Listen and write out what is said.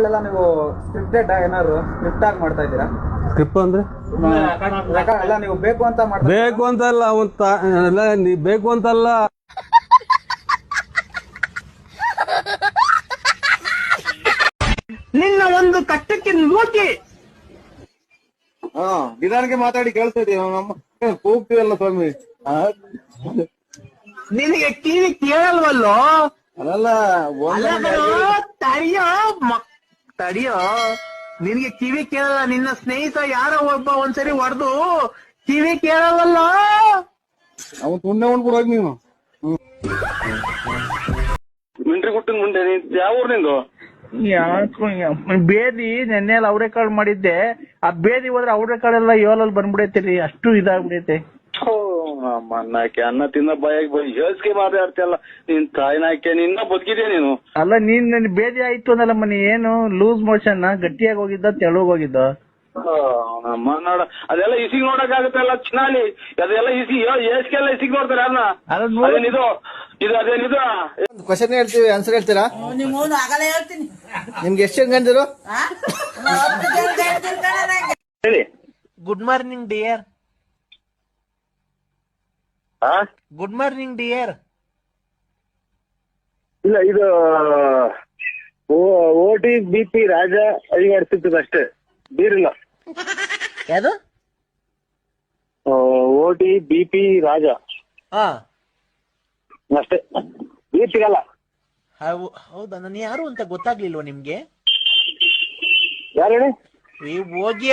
ಎಲ್ಲ ನೀವು ಸ್ಕ್ರಿಪ್ಟೆಡ್ ಏನಾದ್ರು ಸ್ಕ್ರಿಪ್ಟ್ ಆಗಿ ಮಾಡ್ತಾ ಇದ್ದೀರಾ? ಸ್ಕ್ರಿಪ್ಟ್ ಅಂದ್ರೆ? ರೆಕಾರ್ಡ್ ಎಲ್ಲ ನೀವು ಬೇಕು ಅಂತ ಮಾಡ್ತಾ ಬೇಕು ಅಂತಲ್ಲ ಅಲ್ಲ ತಾ- ಎಲ್ಲ ನೀ ಬೇಕು ಅಂತಲ್ಲ. ನಿನ್ನ ಒಂದು ಕಟ್ಟಕ್ಕೆ ನೂಕಿ ಹಾ ನಿಧಾನಕ್ಕೆ ಮಾತಾಡಿ ಕೇಳ್ತಾ ಇದೀವಿ ನಮ್ಮ ಕೂಗ್ತೀವಲ್ಲ ಸ್ವಾಮಿ. ಆ, ನಿನಗೆ ಕಿವಿ ಕೇಳಲ್ವಲ್ಲೋ? ಅದಲ್ಲ ಅಲ್ಲ ಒಂದೊಂದು ಕಣೋ, ತಡಿಯೋ ಮ- ತಡಿಯೋ ನಿನ್ಗೆ ಕಿವಿ ಕೇಳಲ್ಲ ನಿನ್ನ ಸ್ನೇಹಿತ ಯಾರೋ ಒಬ್ಬ ಒಂದ್ಸರಿ ಹೊಡೆದು ಕಿವಿ ಕೇಳಲ್ಲ ಅವನ್ ತುಂಡೆ ಉಂಡ್ಬಿಡೋಗಿ ನೀನು. ಮಿಂಟ್ರಿ ಗುಟ್ಟಿನ ಮುಂದೆ ಯಾವ ಊರ್ ನಿಂದು? ಯಾಕೋ ಬೇದಿ ಬೇದಿ ನೆನ್ನೆಲ್ಲ ಅವರೆಕಾಳು ಮಾಡಿದ್ದೆ. ಆ ಬೇದಿ ಹೋದ್ರೆ ಅವರೆಕಾಳೆಲ್ಲ ಯೋಲಲ್ಲಿ ಬಂದ್ಬಿಡೈತೆ ಅಷ್ಟು ಇದಾಗ್ಬಿಡೈತೆ. ಥೋ, ಅನ್ನ ಹಾಕಿ ಅನ್ನ ತಿನ್ನ ಬಾಯಾಗಿ ಬೈ ಹೇಳ್ಸ್ಕೆ ಮಾತಾಡ್ತಿಯಲ್ಲ. ನಿನ್ ತಾಯಿನಾಕೆ ನಿನ್ನ ಬದುಕಿದ್ಯಾ ನೀನು? ಅಲ್ಲ ನೀನ್ ನನ್ ಬೇದಿ ಆಯ್ತು ಅನ್ನಲ್ಲ ಮನೆ ಏನು ಲೂಸ್ ಮೋಷನ್ ಗಟ್ಟಿಯಾಗಿ ಹೋಗಿದ್ದ ತೆಳುಗ್ ಹೋಗಿದ್ದ? ನಮ್ಮ ನೋಡ. ಅದೆಲ್ಲ ಇಸಿಗ್ ನೋಡಕ್ ಆಗುತ್ತಲ್ಲ ಚಿನ್ನಾಲಿ ಅದೆಲ್ಲ ಇಸಿ ಏಸ್ಗೆಲ್ಲ ಇಸಿಗ್ ನೋಡ್ತಾರೆ ನೋಡು. ಅದೇನಿದು? ಇದು ಅದೇನಿದು? ಕ್ವಶನ್ ಹೇಳ್ತೀವಿ ಆನ್ಸರ್ ಹೇಳ್ತೀರಾ? ನಿಮ್ಮವನು ಆಗಲೇ ಹೇಳ್ತೀನಿ. ನಿಮ್ಗೆ ಎಷ್ಟು ಜನ ಗಂಡರು ಆ? ಹೇಳಿ. Good morning dear good morning dear ಇಲ್ಲ ಇದು OT BP B P Raja ಅಡಿಗಾಡ್ತಿರ್ತದೆ ಅಷ್ಟೇ. ಬೀರಿಲ್ಲ. ಯಾವುದು? OT BP B P Raja. ಹಾ ಅಷ್ಟೇ. ಬೀರ್ ಸಿಗಲ್ಲ ಹೌದಾ ನಾನು ಯಾರು ಅಂತ ಗೊತ್ತಾಗ್ಲಿಲ್ವ ನಿಮ್ಗೆ? ಯಾರು ಹೇಳಿ? ಹೋಗಿ